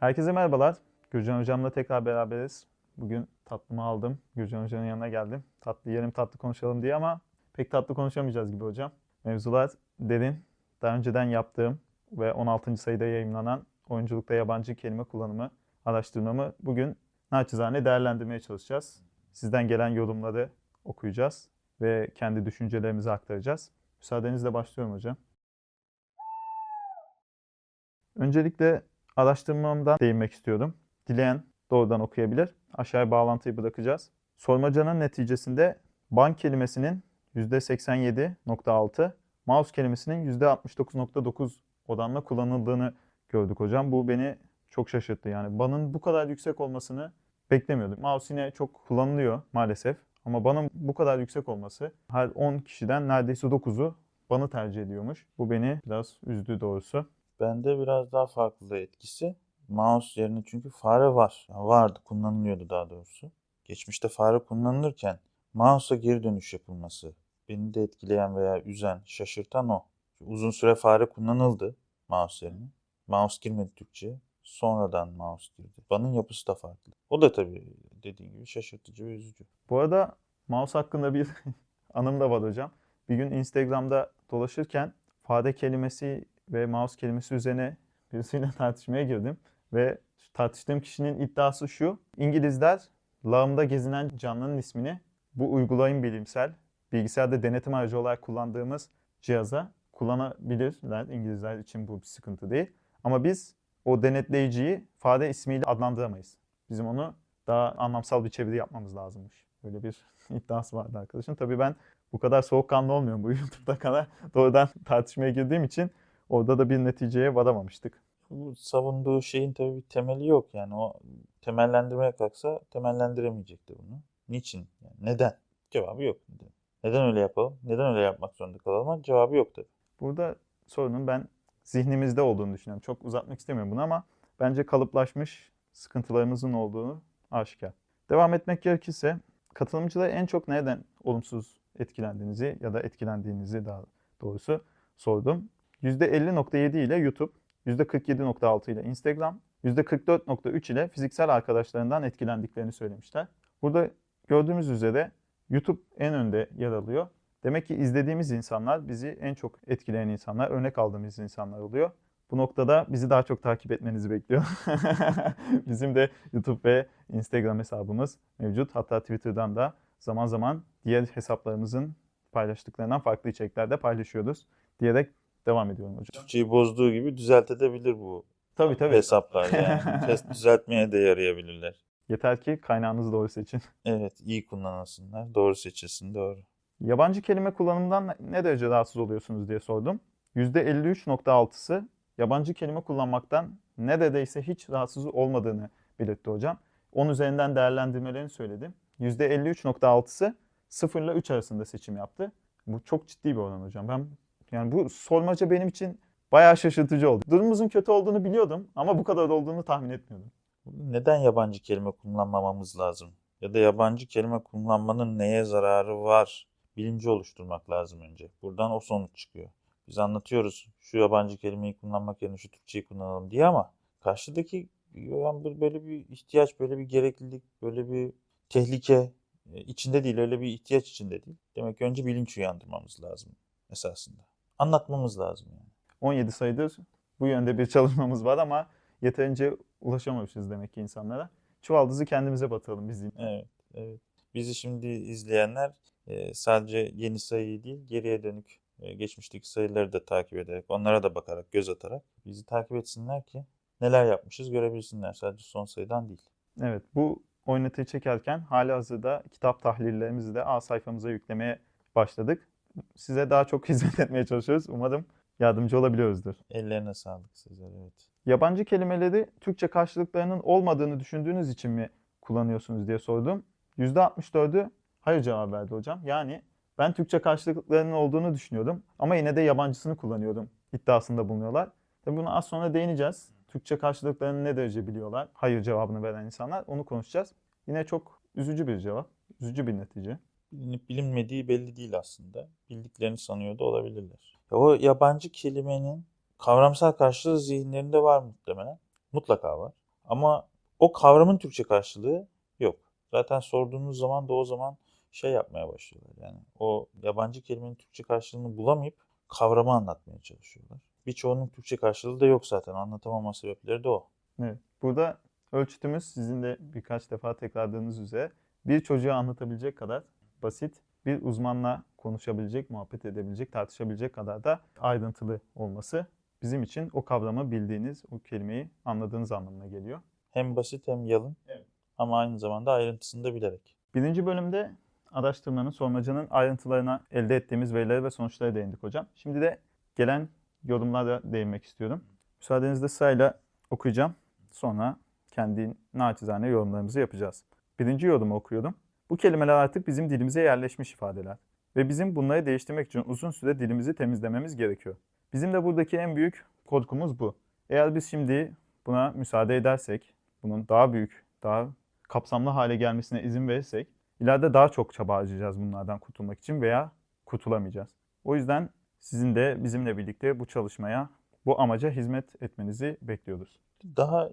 Herkese merhabalar. Gürcan Hocam'la tekrar beraberiz. Bugün tatlımı aldım. Gürcan Hoca'nın yanına geldim. Tatlı yiyelim, tatlı konuşalım diye ama pek tatlı konuşamayacağız gibi hocam. Mevzular derin. Daha önceden yaptığım ve 16. sayıda yayınlanan oyunculukta yabancı kelime kullanımı araştırmamı bugün naçizane değerlendirmeye çalışacağız. Sizden gelen yorumları okuyacağız ve kendi düşüncelerimizi aktaracağız. Müsaadenizle başlıyorum hocam. Öncelikle araştırmamdan değinmek istiyorum. Dileyen doğrudan okuyabilir. Aşağıya bağlantıyı bırakacağız. Sormacanın neticesinde bank kelimesinin %87.6, mouse kelimesinin %69.9 oranla kullanıldığını gördük hocam. Bu beni çok şaşırttı. Yani banın bu kadar yüksek olmasını beklemiyordum. Mouse yine çok kullanılıyor maalesef. Ama banın bu kadar yüksek olması her 10 kişiden neredeyse 9'u banı tercih ediyormuş. Bu beni biraz üzdü doğrusu. Bende biraz daha farklı etkisi. Mouse yerine çünkü fare var. Yani vardı, kullanılıyordu daha doğrusu. Geçmişte fare kullanılırken mouse'a geri dönüş yapılması beni de etkileyen veya üzen, şaşırtan o. Uzun süre fare kullanıldı mouse yerine. Mouse girmedi Türkçe'ye. Sonradan mouse girdi. Banın yapısı da farklı. O da tabii dediğin gibi şaşırtıcı ve üzücü. Bu arada mouse hakkında bir anım da var hocam. Bir gün Instagram'da dolaşırken fare kelimesi ve mouse kelimesi üzerine birisiyle tartışmaya girdim. Ve tartıştığım kişinin iddiası şu. İngilizler lağımda gezinen canlının ismini bu uygulayım bilimsel bilgisayarda denetim aracı olarak kullandığımız cihaza kullanabilirler. İngilizler için bu bir sıkıntı değil. Ama biz o denetleyiciyi fare ismiyle adlandıramayız. Bizim onu daha anlamsal bir çeviri yapmamız lazımmış. Böyle bir iddiası vardı arkadaşın. Tabii ben bu kadar soğukkanlı olmuyorum bu YouTube'da kadar doğrudan tartışmaya girdiğim için orada da bir neticeye varamamıştık. Bu savunduğu şeyin tabii bir temeli yok yani o temellendirmeye kalksa temellendiremeyecekti bunu. Niçin? Yani neden? Cevabı yok. Neden? Neden öyle yapalım? Neden öyle yapmak zorunda kalalım? Cevabı yok tabii. Burada sorunun ben zihnimizde olduğunu düşünüyorum. Çok uzatmak istemiyorum bunu ama bence kalıplaşmış sıkıntılarımızın olduğunu aşikar. Devam etmek gerekirse katılımcılara en çok nereden olumsuz etkilendiğinizi ya da etkilendiğinizi daha doğrusu sordum. %50.7 ile YouTube, %47.6 ile Instagram, %44.3 ile fiziksel arkadaşlarından etkilendiklerini söylemişler. Burada gördüğümüz üzere YouTube en önde yer alıyor. Demek ki izlediğimiz insanlar bizi en çok etkileyen insanlar, örnek aldığımız insanlar oluyor. Bu noktada bizi daha çok takip etmenizi bekliyor. Bizim de YouTube ve Instagram hesabımız mevcut. Hatta Twitter'dan da zaman zaman diğer hesaplarımızın paylaştıklarından farklı içeriklerde paylaşıyoruz diyerek devam ediyorum hocam. Türkçeyi bozduğu gibi düzeltebilir bu Tabii tabii. hesaplar yani. Test düzeltmeye de yarayabilirler. Yeter ki kaynağınızı doğru seçin. Evet iyi kullanılsınlar. Doğru seçilsin doğru. Yabancı kelime kullanımından ne derece rahatsız oluyorsunuz diye sordum. %53.6'sı yabancı kelime kullanmaktan neredeyse hiç rahatsız olmadığını belirtti hocam. 10 üzerinden değerlendirmelerini söyledim. %53.6'sı 0 ile 3 arasında seçim yaptı. Bu çok ciddi bir oran hocam. Ben yani bu sormaca benim için bayağı şaşırtıcı oldu. Durumumuzun kötü olduğunu biliyordum ama bu kadar olduğunu tahmin etmiyordum. Neden yabancı kelime kullanmamamız lazım? Ya da yabancı kelime kullanmanın neye zararı var? Bilinci oluşturmak lazım önce. Buradan o sonuç çıkıyor. Biz anlatıyoruz şu yabancı kelimeyi kullanmak yerine şu Türkçeyi kullanalım diye ama karşıdaki yani böyle bir ihtiyaç, böyle bir gereklilik, böyle bir tehlike e, içinde değil, öyle bir ihtiyaç içinde değil. Demek ki önce bilinç uyandırmamız lazım esasında. Anlatmamız lazım yani. 17 sayıdır bu yönde bir çalışmamız var ama yeterince ulaşamamışız demek ki insanlara. Çuvaldızı kendimize batıralım biz. Evet, evet. Bizi şimdi izleyenler e, sadece yeni sayıyı değil, geriye dönük e, geçmişteki sayıları da takip ederek, onlara da bakarak, göz atarak bizi takip etsinler ki neler yapmışız görebilsinler. Sadece son sayıdan değil. Evet bu oynatıyı çekerken hali hazırda kitap tahlillerimizi de A sayfamıza yüklemeye başladık. Size daha çok hizmet etmeye çalışıyoruz. Umarım yardımcı olabiliyoruzdur. Ellerine sağlık sizlere, evet. Yabancı kelimeleri Türkçe karşılıklarının olmadığını düşündüğünüz için mi kullanıyorsunuz diye sordum. %64'ü hayır cevap verdi hocam. Yani ben Türkçe karşılıklarının olduğunu düşünüyordum ama yine de yabancısını kullanıyorum iddiasında bulunuyorlar. Tabii bunu az sonra değineceğiz. Türkçe karşılıklarını ne derece biliyorlar? Hayır cevabını veren insanlar. Onu konuşacağız. Yine çok üzücü bir cevap. Üzücü bir netice. Bilinip bilinmediği belli değil aslında. Bildiklerini sanıyor da olabilirler. Ya O yabancı kelimenin kavramsal karşılığı zihinlerinde var muhtemelen. Mutlaka var. Ama o kavramın Türkçe karşılığı yok. Zaten sorduğunuz zaman da o zaman şey yapmaya başlıyorlar. Yani o yabancı kelimenin Türkçe karşılığını bulamayıp kavramı anlatmaya çalışıyorlar. Birçoğunun Türkçe karşılığı da yok zaten. Anlatamama sebepleri de o. Evet. Burada ölçütümüz sizin de birkaç defa tekrarladığınız üzere bir çocuğa anlatabilecek kadar basit, bir uzmanla konuşabilecek, muhabbet edebilecek, tartışabilecek kadar da ayrıntılı olması bizim için o kavramı bildiğiniz, o kelimeyi anladığınız anlamına geliyor. Hem basit hem yalın Evet. ama aynı zamanda ayrıntısını da bilerek. Birinci bölümde araştırmanın, sormacanın ayrıntılarına elde ettiğimiz verilere ve sonuçlara değindik hocam. Şimdi de gelen yorumlara değinmek istiyorum. Müsaadenizle sırayla okuyacağım. Sonra kendi naçizane yorumlarımızı yapacağız. Birinci yorumu okuyorum. Bu kelimeler artık bizim dilimize yerleşmiş ifadeler. Ve bizim bunları değiştirmek için uzun süre dilimizi temizlememiz gerekiyor. Bizim de buradaki en büyük korkumuz bu. Eğer biz şimdi buna müsaade edersek, bunun daha büyük, daha kapsamlı hale gelmesine izin verirsek, ileride daha çok çaba harcayacağız bunlardan kurtulmak için veya kurtulamayacağız. O yüzden sizin de bizimle birlikte bu çalışmaya, bu amaca hizmet etmenizi bekliyoruz. Daha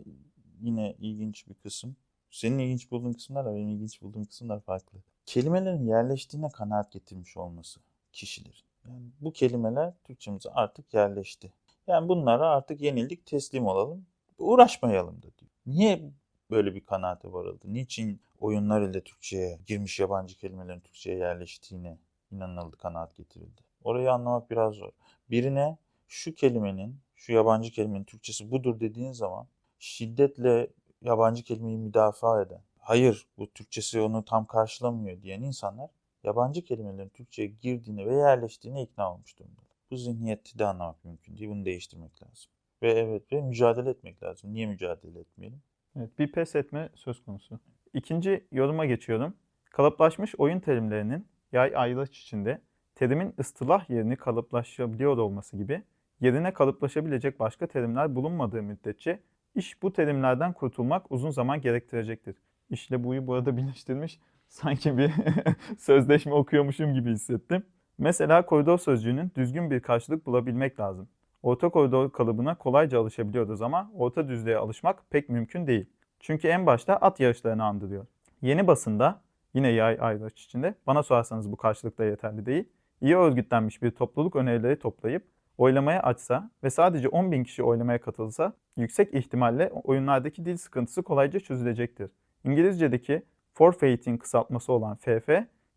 yine ilginç bir kısım. Senin ilginç bulduğun kısımlarla benim ilginç bulduğum kısımlar farklı. Kelimelerin yerleştiğine kanaat getirmiş olması kişilerin. Yani bu kelimeler Türkçemize artık yerleşti. Yani bunlara artık yenildik, teslim olalım, uğraşmayalım da diyor. Niye böyle bir kanaate varıldı? Niçin oyunlar ile Türkçe'ye girmiş yabancı kelimelerin Türkçe'ye yerleştiğine inanıldı, kanaat getirildi? Orayı anlamak biraz zor. Birine şu kelimenin, şu yabancı kelimenin Türkçesi budur dediğin zaman şiddetle yabancı kelimeyi müdafaa eden, hayır bu Türkçesi onu tam karşılamıyor diyen insanlar yabancı kelimelerin Türkçe'ye girdiğine ve yerleştiğine ikna olmuş durumda. Bu zihniyeti de anlamak mümkün değil. Bunu değiştirmek lazım. Ve evet ve mücadele etmek lazım. Niye mücadele etmeyelim? Evet, bir pes etme söz konusu. İkinci yoruma geçiyorum. Kalıplaşmış oyun terimlerinin yay ayrıç içinde terimin ıstılah yerini kalıplaşabiliyor olması gibi yerine kalıplaşabilecek başka terimler bulunmadığı müddetçe iş bu terimlerden kurtulmak uzun zaman gerektirecektir. İşle buyu burada birleştirmiş sanki bir sözleşme okuyormuşum gibi hissettim. Mesela koridor sözcüğünün düzgün bir karşılık bulabilmek lazım. Orta koridor kalıbına kolayca alışabiliyoruz ama orta düzlüğe alışmak pek mümkün değil. Çünkü en başta at yarışlarını andırıyor. Yeni basında yine yay ayraç içinde bana sorarsanız bu karşılık da yeterli değil. İyi örgütlenmiş bir topluluk önerileri toplayıp oylamaya açsa ve sadece 10 bin kişi oylamaya katılsa yüksek ihtimalle oyunlardaki dil sıkıntısı kolayca çözülecektir. İngilizce'deki forfeiting kısaltması olan FF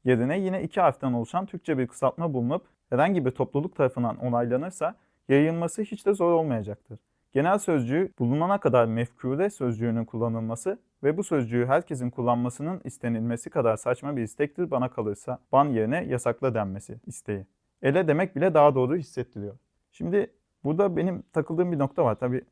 yerine yine iki harften oluşan Türkçe bir kısaltma bulunup herhangi bir topluluk tarafından onaylanırsa yayılması hiç de zor olmayacaktır. Genel sözcüğü bulunana kadar mefkure sözcüğünün kullanılması ve bu sözcüğü herkesin kullanmasının istenilmesi kadar saçma bir istektir bana kalırsa ban yerine yasakla denmesi isteği. Ele demek bile daha doğru hissettiriyor. Şimdi burada benim takıldığım bir nokta var. Tabii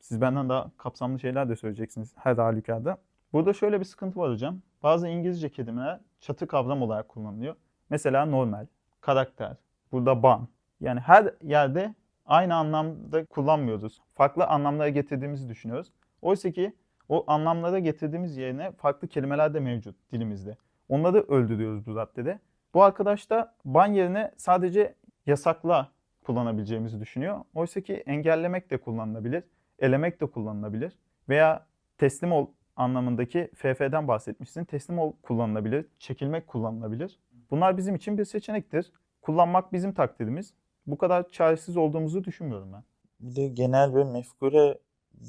siz benden daha kapsamlı şeyler de söyleyeceksiniz her halükarda. Burada şöyle bir sıkıntı var hocam. Bazı İngilizce kelimeler çatı kavram olarak kullanılıyor. Mesela normal, karakter, burada ban. Yani her yerde aynı anlamda kullanmıyoruz. Farklı anlamlara getirdiğimizi düşünüyoruz. Oysa ki o anlamlara getirdiğimiz yerine farklı kelimeler de mevcut dilimizde. Onları öldürüyoruz bu raddede. Bu arkadaş da ban yerine sadece yasakla kullanabileceğimizi düşünüyor. Oysa ki engellemek de kullanılabilir, elemek de kullanılabilir veya teslim ol anlamındaki FF'den bahsetmişsin. Teslim ol kullanılabilir, çekilmek kullanılabilir. Bunlar bizim için bir seçenektir. Kullanmak bizim takdirimiz. Bu kadar çaresiz olduğumuzu düşünmüyorum ben. Bir de genel ve mefkure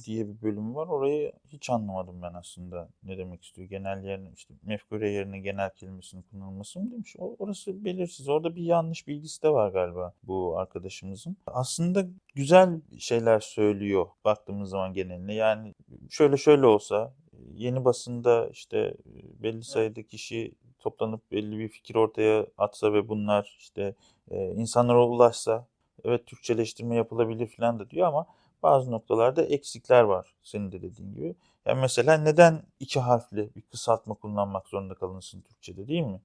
diye bir bölüm var. Orayı hiç anlamadım ben aslında ne demek istiyor. Genel yerine işte mefkure yerine genel kelimesinin kullanılması mı demiş. O, orası belirsiz. Orada bir yanlış bilgisi de var galiba bu arkadaşımızın. Aslında güzel şeyler söylüyor baktığımız zaman geneline. Yani şöyle şöyle olsa yeni basında işte belli sayıda kişi toplanıp belli bir fikir ortaya atsa ve bunlar işte e, insanlara ulaşsa evet Türkçeleştirme yapılabilir falan da diyor ama bazı noktalarda eksikler var senin de dediğin gibi. Yani mesela neden iki harfli bir kısaltma kullanmak zorunda kalınsın Türkçe'de değil mi?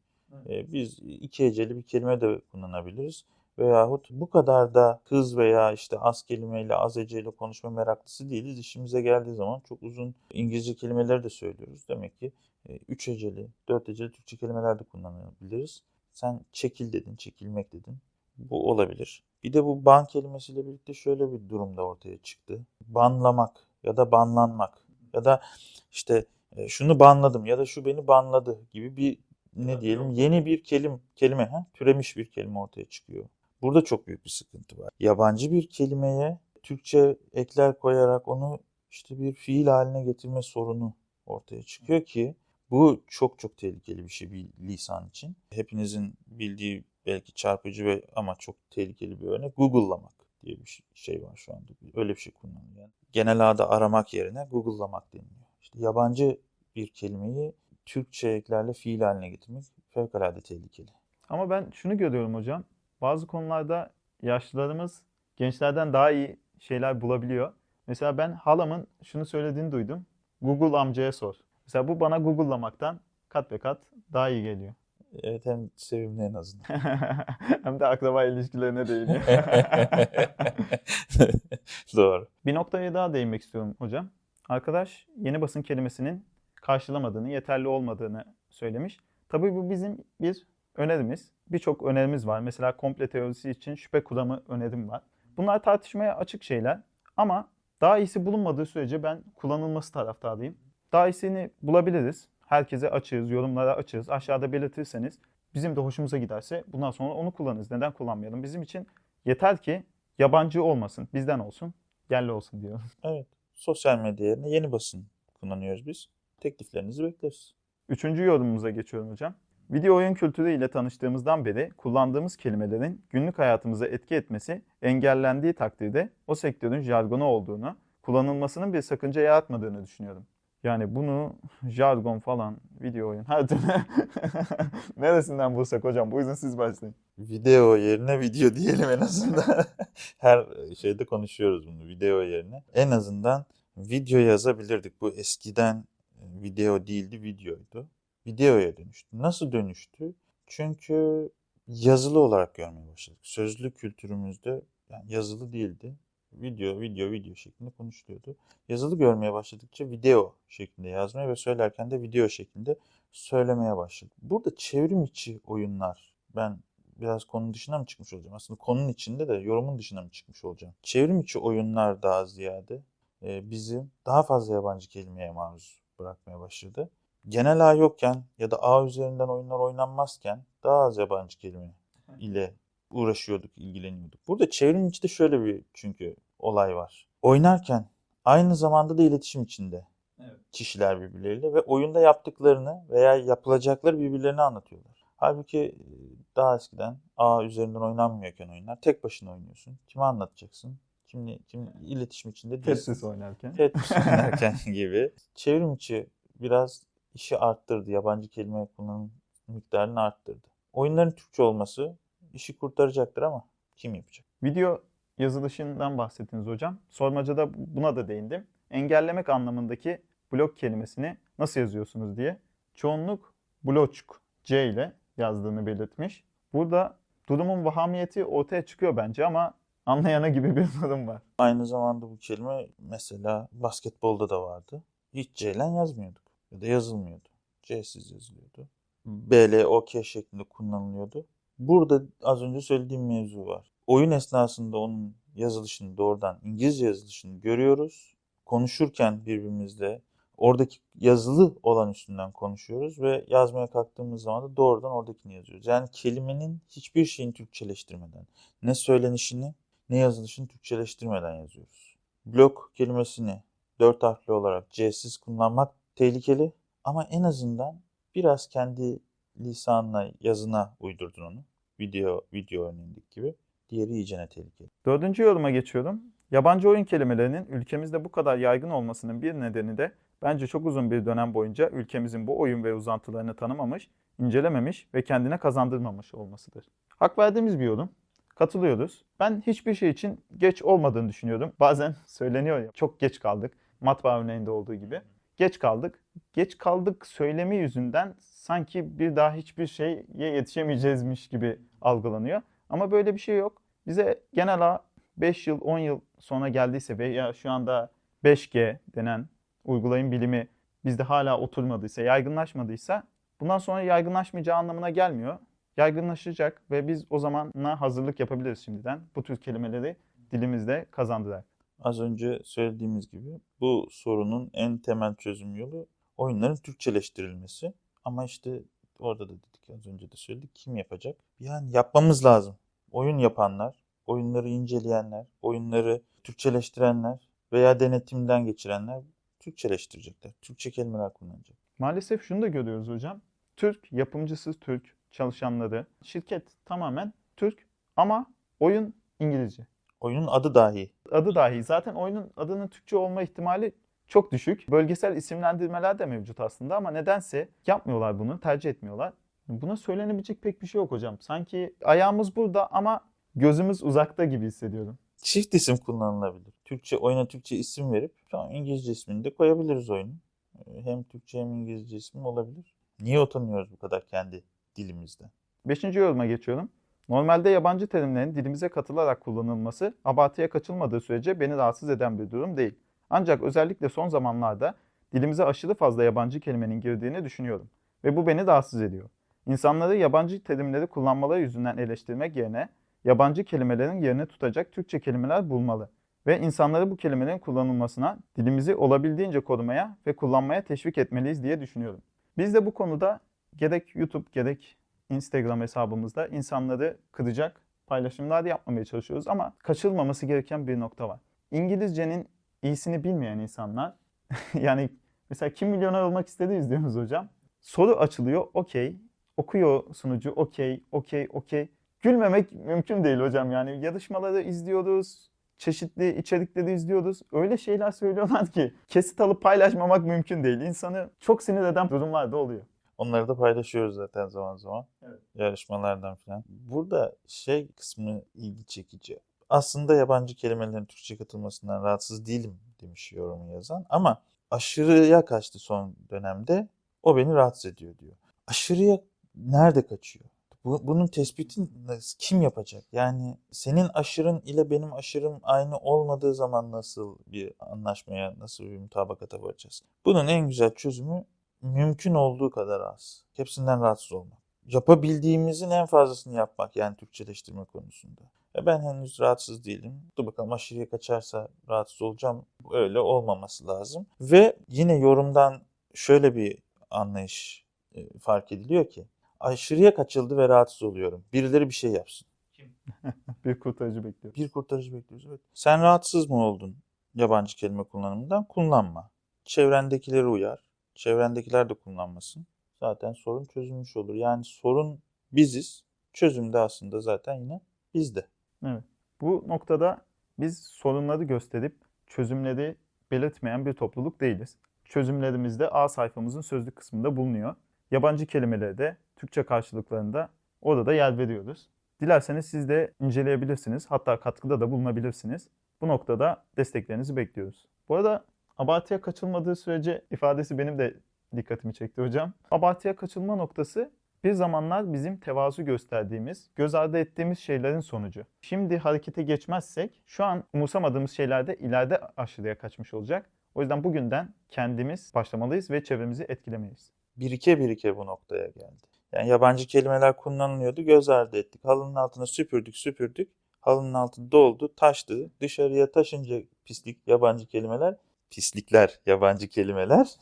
E, biz iki heceli bir kelime de kullanabiliriz. Veyahut bu kadar da hız veya işte az kelimeyle az heceyle konuşma meraklısı değiliz. İşimize geldiği zaman çok uzun İngilizce kelimeleri de söylüyoruz. Demek ki 3 heceli, 4 heceli Türkçe kelimeler de kullanabiliriz. Sen çekil dedin, çekilmek dedin. Bu olabilir. Bir de bu ban kelimesiyle birlikte şöyle bir durum da ortaya çıktı. Banlamak ya da banlanmak. ya da işte e, şunu banladım ya da şu beni banladı gibi bir ne diyelim yeni bir kelim kelime ha türemiş bir kelime ortaya çıkıyor. Burada çok büyük bir sıkıntı var. Yabancı bir kelimeye Türkçe ekler koyarak onu işte bir fiil haline getirme sorunu ortaya çıkıyor ki bu çok çok tehlikeli bir şey bir lisan için. Hepinizin bildiği belki çarpıcı ve ama çok tehlikeli bir örnek Google'lamak diye bir şey- var şu anda. Öyle bir şey kullanılıyor. Yani genel ağda aramak yerine Google'lamak deniliyor. İşte yabancı bir kelimeyi Türkçe eklerle fiil haline getirmek fevkalade tehlikeli. Ama ben şunu görüyorum hocam. Bazı konularda yaşlılarımız gençlerden daha iyi şeyler bulabiliyor. Mesela ben halamın şunu söylediğini duydum. Google amcaya sor. Mesela bu bana Google'lamaktan kat be kat daha iyi geliyor. Evet hem sevimli en azından. Hem de akraba ilişkilerine değiniyor. Doğru. Bir noktaya daha değinmek istiyorum hocam. Arkadaş yeni basın kelimesinin karşılamadığını, yeterli olmadığını söylemiş. Tabii bu bizim bir önerimiz. Birçok önerimiz var. Mesela komple teorisi için şüphe kuramı önerim var. Bunlar tartışmaya açık şeyler ama daha iyisi bulunmadığı sürece ben kullanılması taraftarıyım. Daha iyisini bulabiliriz. Herkese açığız, yorumlara açığız. Aşağıda belirtirseniz bizim de hoşumuza giderse bundan sonra onu kullanırız. Neden kullanmayalım? Bizim için yeter ki yabancı olmasın, bizden olsun, yerli olsun diyorum. Evet. Sosyal medya yerine yeni basın kullanıyoruz biz. Tekliflerinizi bekleriz. Üçüncü yorumumuza geçiyorum hocam. Video oyun kültürü ile tanıştığımızdan beri kullandığımız kelimelerin günlük hayatımıza etki etmesi engellendiği takdirde o sektörün jargonu olduğunu, kullanılmasının bir sakınca yaratmadığını düşünüyorum. Yani bunu jargon falan, video oyun her türlü neresinden bulsak hocam? Bu yüzden siz başlayın. Video yerine video diyelim en azından. Her şeyde konuşuyoruz bunu video yerine. En azından video yazabilirdik. Bu eskiden video değildi, videoydu. Videoya dönüştü. Nasıl dönüştü? Çünkü yazılı olarak görmeye başladık. Sözlü kültürümüzde yani yazılı değildi. Video, video, video şeklinde konuşuluyordu. Yazılı görmeye başladıkça video şeklinde yazmaya ve söylerken de video şeklinde söylemeye başladık. Burada çevrim içi oyunlar ben biraz konunun dışına mı çıkmış olacağım? Aslında konunun içinde de yorumun dışına mı çıkmış olacağım? Çevrim içi oyunlar daha ziyade e, bizi daha fazla yabancı kelimeye maruz bırakmaya başladı. Genel ağ yokken ya da ağ üzerinden oyunlar oynanmazken daha az yabancı kelime ile uğraşıyorduk, ilgileniyorduk. Burada çevrim içi de şöyle bir çünkü olay var. Oynarken aynı zamanda da iletişim içinde kişiler birbirleriyle ve oyunda yaptıklarını veya yapılacakları birbirlerine anlatıyorlar. Halbuki e, daha eskiden A üzerinden oynanmıyorken oyunlar tek başına oynuyorsun. Kime anlatacaksın? Kimle, kim iletişim içinde değilsin. Tetris oynarken. Tetris oynarken gibi. Çevrim içi biraz işi arttırdı. Yabancı kelime kullanım miktarını arttırdı. Oyunların Türkçe olması işi kurtaracaktır ama kim yapacak? Video yazılışından bahsettiniz hocam. Sormacada buna da değindim. Engellemek anlamındaki blok kelimesini nasıl yazıyorsunuz diye. Çoğunluk bloçk C ile yazdığını belirtmiş. Burada durumun vahamiyeti ortaya çıkıyor bence ama anlayana gibi bir durum var. Aynı zamanda bu kelime mesela basketbolda da vardı. Hiç C ile yazmıyorduk. Ya da yazılmıyordu. C'siz yazılıyordu. B, L, O, K şeklinde kullanılıyordu. Burada az önce söylediğim mevzu var. Oyun esnasında onun yazılışını doğrudan İngilizce yazılışını görüyoruz. Konuşurken birbirimizle oradaki yazılı olan üstünden konuşuyoruz ve yazmaya kalktığımız zaman da doğrudan oradakini yazıyoruz. Yani kelimenin hiçbir şeyini Türkçeleştirmeden, ne söylenişini ne yazılışını Türkçeleştirmeden yazıyoruz. Blok kelimesini dört harfli olarak C'siz kullanmak tehlikeli ama en azından biraz kendi lisanına, yazına uydurdun onu. Video, video örneğindeki gibi. Diğeri iyicene tehlikeli. Dördüncü yoruma geçiyorum. Yabancı oyun kelimelerinin ülkemizde bu kadar yaygın olmasının bir nedeni de bence çok uzun bir dönem boyunca ülkemizin bu oyun ve uzantılarını tanımamış, incelememiş ve kendine kazandırmamış olmasıdır. Hak verdiğimiz bir yorum. Katılıyoruz. Ben hiçbir şey için geç olmadığını düşünüyorum. Bazen söyleniyor ya çok geç kaldık. Matbaa örneğinde olduğu gibi. Geç kaldık. Geç kaldık söylemi yüzünden sanki bir daha hiçbir şeye yetişemeyeceğizmiş gibi algılanıyor. Ama böyle bir şey yok. Bize genel ağ 5 yıl 10 yıl sonra geldiyse veya şu anda 5G denen uygulayım bilimi bizde hala oturmadıysa, yaygınlaşmadıysa bundan sonra yaygınlaşmayacağı anlamına gelmiyor. Yaygınlaşacak ve biz o zamana hazırlık yapabiliriz şimdiden. Bu tür kelimeleri dilimizde kazandırarak. Az önce söylediğimiz gibi bu sorunun en temel çözüm yolu oyunların Türkçeleştirilmesi. Ama işte orada da dedik az önce de söyledik kim yapacak? Yani yapmamız lazım. Oyun yapanlar, oyunları inceleyenler, oyunları Türkçeleştirenler veya denetimden geçirenler Türkçeleştirecekler. Türkçe kelimeler kullanacak. Maalesef şunu da görüyoruz hocam. Türk, yapımcısı Türk, çalışanları, şirket tamamen Türk ama oyun İngilizce. Oyunun adı dahi Adı dahi zaten oyunun adının Türkçe olma ihtimali çok düşük. Bölgesel isimlendirmeler de mevcut aslında ama nedense yapmıyorlar bunu, tercih etmiyorlar. Buna söylenebilecek pek bir şey yok hocam. Sanki ayağımız burada ama gözümüz uzakta gibi hissediyorum. çift isim kullanılabilir. Türkçe oyuna Türkçe isim verip tamam İngilizce ismini de koyabiliriz oyunun. Ee, Hem Türkçe hem İngilizce ismi olabilir. Niye utanıyoruz bu kadar kendi dilimizden? Beşinci yoruma geçiyorum. Normalde yabancı terimlerin dilimize katılarak kullanılması abartıya kaçılmadığı sürece beni rahatsız eden bir durum değil. Ancak özellikle son zamanlarda dilimize aşırı fazla yabancı kelimenin girdiğini düşünüyorum. Ve bu beni rahatsız ediyor. İnsanları yabancı terimleri kullanmaları yüzünden eleştirmek yerine yabancı kelimelerin yerini tutacak Türkçe kelimeler bulmalı. Ve insanları bu kelimelerin kullanılmasına, dilimizi olabildiğince korumaya ve kullanmaya teşvik etmeliyiz diye düşünüyorum. Biz de bu konuda gerek YouTube gerek Instagram hesabımızda insanları kıracak paylaşımlar yapmamaya çalışıyoruz ama kaçırılmaması gereken bir nokta var. İngilizcenin iyisini bilmeyen insanlar yani mesela kim milyoner olmak istedi diyoruz hocam. Soru açılıyor okey. Okuyor sunucu okey okey okey. Gülmemek mümkün değil hocam yani yarışmaları izliyoruz. Çeşitli içerikleri izliyoruz. Öyle şeyler söylüyorlar ki kesit alıp paylaşmamak mümkün değil. İnsanı çok sinir eden durumlar da oluyor. Onları da paylaşıyoruz zaten zaman zaman. Evet. Yarışmalardan falan. Burada şey kısmı ilgi çekici. Aslında yabancı kelimelerin Türkçe katılmasından rahatsız değilim demiş yorumu yazan. Ama aşırıya kaçtı son dönemde. O beni rahatsız ediyor diyor. Aşırıya nerede kaçıyor? Bu, bunun tespitini kim yapacak? Yani senin aşırın ile benim aşırım aynı olmadığı zaman nasıl bir anlaşmaya, nasıl bir mutabakata varacağız? Bunun en güzel çözümü mümkün olduğu kadar az. Hepsinden rahatsız olmak. Yapabildiğimizin en fazlasını yapmak yani Türkçeleştirme konusunda. E ben henüz rahatsız değilim. Dur bakalım aşırıya kaçarsa rahatsız olacağım. Öyle olmaması lazım. Ve yine yorumdan şöyle bir anlayış e, fark ediliyor ki aşırıya kaçıldı ve rahatsız oluyorum. Birileri bir şey yapsın. Bir kurtarıcı bekliyoruz. Bir kurtarıcı bekliyoruz. Evet. Sen rahatsız mı oldun yabancı kelime kullanımından? Kullanma. Çevrendekileri uyar. Çevrendekiler de kullanmasın. Zaten sorun çözülmüş olur. Yani sorun biziz. Çözüm de aslında zaten yine bizde. Bu noktada biz sorunları gösterip çözümleri belirtmeyen bir topluluk değiliz. Çözümlerimiz de A sayfamızın sözlük kısmında bulunuyor. Yabancı kelimeleri de Türkçe karşılıklarında orada da yer veriyoruz. Dilerseniz siz de inceleyebilirsiniz. Hatta katkıda da bulunabilirsiniz. Bu noktada desteklerinizi bekliyoruz. Bu arada abartıya kaçılmadığı sürece ifadesi benim de dikkatimi çekti hocam. Abartıya kaçılma noktası bir zamanlar bizim tevazu gösterdiğimiz, göz ardı ettiğimiz şeylerin sonucu. Şimdi harekete geçmezsek şu an umursamadığımız şeylerde ileride aşırıya kaçmış olacak. O yüzden bugünden kendimiz başlamalıyız ve çevremizi etkilemeyiz. Birike birike bu noktaya geldi. Yani yabancı kelimeler kullanılıyordu. Göz ardı ettik. Halının altına süpürdük süpürdük. Halının altı doldu, taştı. Dışarıya taşınca pislik, yabancı kelimeler, pislikler, yabancı kelimeler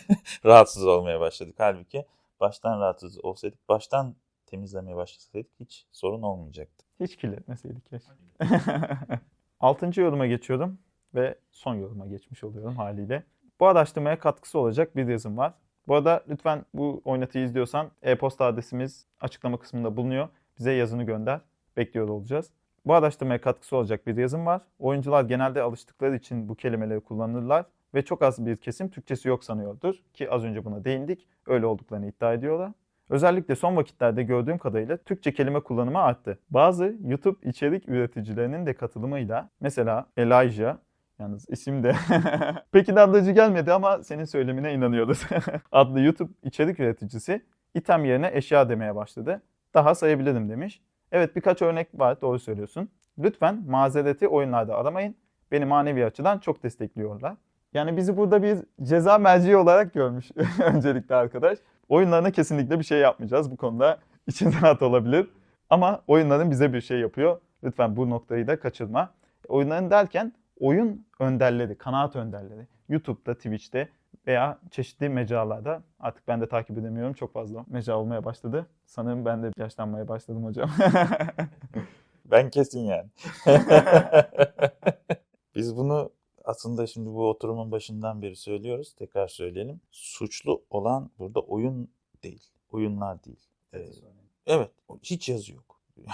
rahatsız olmaya başladık. Halbuki baştan rahatsız olsaydık, baştan temizlemeye başlasaydık hiç sorun olmayacaktı. Hiç kirletmeseydik keşke. Altıncı yoruma geçiyorum ve son yoruma geçmiş oluyorum haliyle. Bu araştırmaya katkısı olacak bir yazım var. Bu arada lütfen bu oynatıyı izliyorsan e-posta adresimiz açıklama kısmında bulunuyor. Bize yazını gönder. Bekliyor olacağız. Bu araştırmaya katkısı olacak bir yazım var. Oyuncular genelde alıştıkları için bu kelimeleri kullanırlar ve çok az bir kesim Türkçesi yok sanıyordur ki az önce buna değindik. Öyle olduklarını iddia ediyorlar. Özellikle son vakitlerde gördüğüm kadarıyla Türkçe kelime kullanımı arttı. Bazı YouTube içerik üreticilerinin de katılımıyla mesela Elijah Yalnız isim de pek inandırıcı gelmedi ama senin söylemine inanıyoruz. adlı YouTube içerik üreticisi item yerine eşya demeye başladı. Daha sayabilirim demiş. Evet birkaç örnek var doğru söylüyorsun. Lütfen mazereti oyunlarda aramayın. Beni manevi açıdan çok destekliyorlar. Yani bizi burada bir ceza merci olarak görmüş öncelikle arkadaş. Oyunlarına kesinlikle bir şey yapmayacağız. Bu konuda için rahat olabilir. Ama oyunların bize bir şey yapıyor. Lütfen bu noktayı da kaçırma. Oyunların derken oyun önderleri, kanaat önderleri. YouTube'da, Twitch'te veya çeşitli mecralarda artık ben de takip edemiyorum. Çok fazla mecra olmaya başladı. Sanırım ben de yaşlanmaya başladım hocam. Ben kesin yani. Biz bunu aslında şimdi bu oturumun başından beri söylüyoruz. Tekrar söyleyelim. Suçlu olan burada oyun değil. Oyunlar değil. Ee, evet. Hiç yazı yok.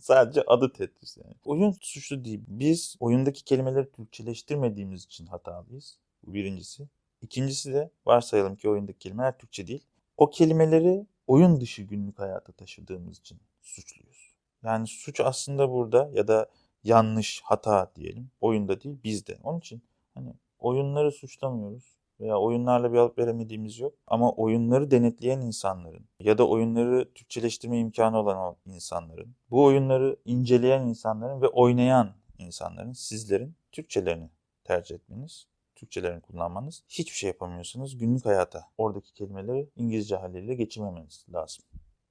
Sadece adı Tetris yani. Oyun suçlu değil. Biz oyundaki kelimeleri Türkçeleştirmediğimiz için hatalıyız. Bu birincisi. İkincisi de varsayalım ki oyundaki kelimeler Türkçe değil. O kelimeleri oyun dışı günlük hayata taşıdığımız için suçluyuz. Yani suç aslında burada ya da yanlış, hata diyelim. Oyunda değil, bizde. Onun için hani oyunları suçlamıyoruz veya oyunlarla bir alıp veremediğimiz yok. Ama oyunları denetleyen insanların ya da oyunları Türkçeleştirme imkanı olan insanların, bu oyunları inceleyen insanların ve oynayan insanların, sizlerin Türkçelerini tercih etmeniz, Türkçelerini kullanmanız. Hiçbir şey yapamıyorsanız günlük hayata oradaki kelimeleri İngilizce halleriyle geçirmemeniz lazım.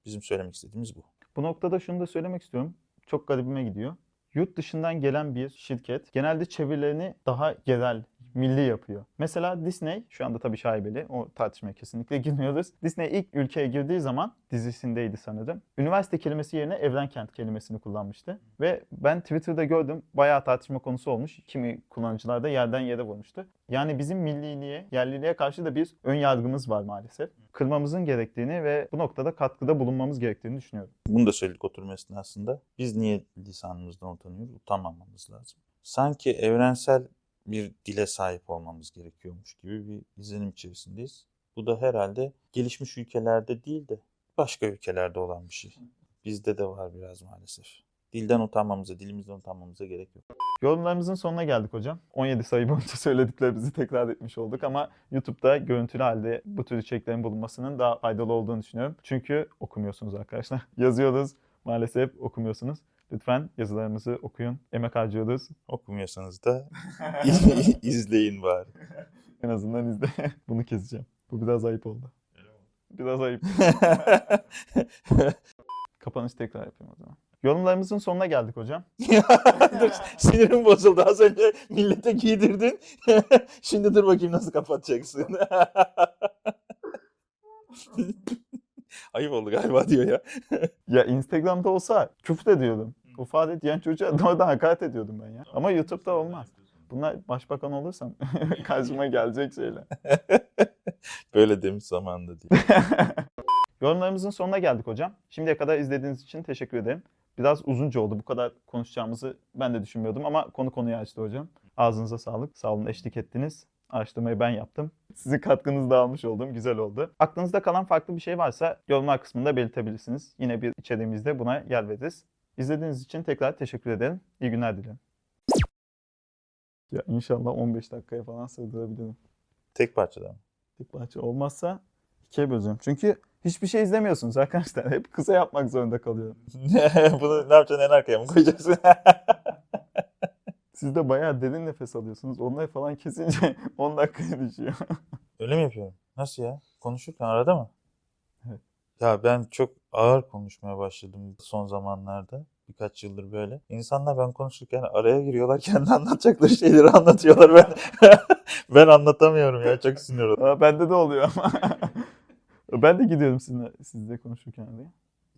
Bizim söylemek istediğimiz bu. Bu noktada şunu da söylemek istiyorum. Çok garibime gidiyor. Yurt dışından gelen bir şirket genelde çevirilerini daha yerel, milli yapıyor. Mesela Disney, şu anda tabii şaibeli, o tartışmaya kesinlikle girmiyoruz. Disney ilk ülkeye girdiği zaman dizisindeydi sanırım. Üniversite kelimesi yerine Evrenkent kelimesini kullanmıştı. Ve ben Twitter'da gördüm, bayağı tartışma konusu olmuş. Kimi kullanıcılar da yerden yere vurmuştu. Yani bizim milliliğe, yerliliğe karşı da bir ön yargımız var maalesef. Kırmamızın gerektiğini ve bu noktada katkıda bulunmamız gerektiğini düşünüyorum. Bunu da söyledik oturma esnasında. Biz niye lisanımızdan utanıyoruz? Utanmamamız lazım. Sanki evrensel bir dile sahip olmamız gerekiyormuş gibi bir izlenim içerisindeyiz. Bu da herhalde gelişmiş ülkelerde değil de başka ülkelerde olan bir şey. Bizde de var biraz maalesef. Dilden utanmamıza, dilimizden utanmamıza gerek yok. Yorumlarımızın sonuna geldik hocam. 17 sayı boyunca söylediklerimizi tekrar etmiş olduk ama YouTube'da görüntülü halde bu tür içeriklerin bulunmasının daha faydalı olduğunu düşünüyorum. Çünkü okumuyorsunuz arkadaşlar. Yazıyoruz, maalesef okumuyorsunuz. Lütfen yazılarımızı okuyun. Emek harcıyoruz. Okumuyorsanız da izleyin bari. En azından izle. Bunu keseceğim. Bu biraz ayıp oldu. Biraz ayıp. Kapanış tekrar yapayım o zaman. Yorumlarımızın sonuna geldik hocam. dur, sinirim bozuldu. Az önce millete giydirdin. Şimdi dur bakayım nasıl kapatacaksın. Ayıp oldu galiba diyor ya. Ya Instagram'da olsa küfür ediyordum. Ufade diyen çocuğa doğrudan hakaret ediyordum ben ya. Ama YouTube'da olmaz. Bunlar başbakan olursam karşıma gelecek şeyler. Böyle demiş zamanında değil. Yorumlarımızın sonuna geldik hocam. Şimdiye kadar izlediğiniz için teşekkür ederim. Biraz uzunca oldu. Bu kadar konuşacağımızı ben de düşünmüyordum ama konu konuyu açtı hocam. Ağzınıza sağlık. Sağ olun eşlik ettiniz. Araştırmayı ben yaptım. Sizin katkınızı da almış oldum. Güzel oldu. Aklınızda kalan farklı bir şey varsa yorumlar kısmında belirtebilirsiniz. Yine bir içeriğimizde buna yer veririz. İzlediğiniz için tekrar teşekkür ederim. İyi günler dilerim. Ya inşallah 15 dakikaya falan sığdırabilirim. Tek parçadan mı? Tek parça olmazsa ikiye böleceğim. Çünkü hiçbir şey izlemiyorsunuz arkadaşlar. Hep kısa yapmak zorunda kalıyorum. Bunu ne yapacaksın en arkaya mı koyacaksın? Siz de bayağı derin nefes alıyorsunuz. Onları falan kesince 10 dakikaya düşüyor. Öyle mi yapıyorum? Nasıl ya? Konuşurken arada mı? Evet. Ya ben çok ağır konuşmaya başladım son zamanlarda. Birkaç yıldır böyle. İnsanlar ben konuşurken araya giriyorlar. Kendi anlatacakları şeyleri anlatıyorlar. Ben ben anlatamıyorum ya. Çok sinir oluyorum. Bende de oluyor ama. ben de gidiyorum sizinle, sizle konuşurken araya.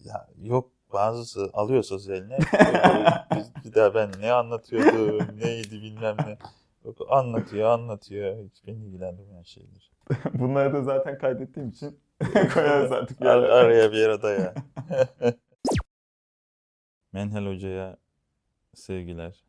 Ya yok bazısı alıyor söz eline. Biz- bir daha ben ne anlatıyordum, neydi bilmem ne. Anlatıyor, anlatıyor. Hiç beni ilgilendirmeyen şeyler. Bunları da zaten kaydettiğim için koyarız artık. Ar- araya bir arada ya. Menhel Hoca'ya sevgiler.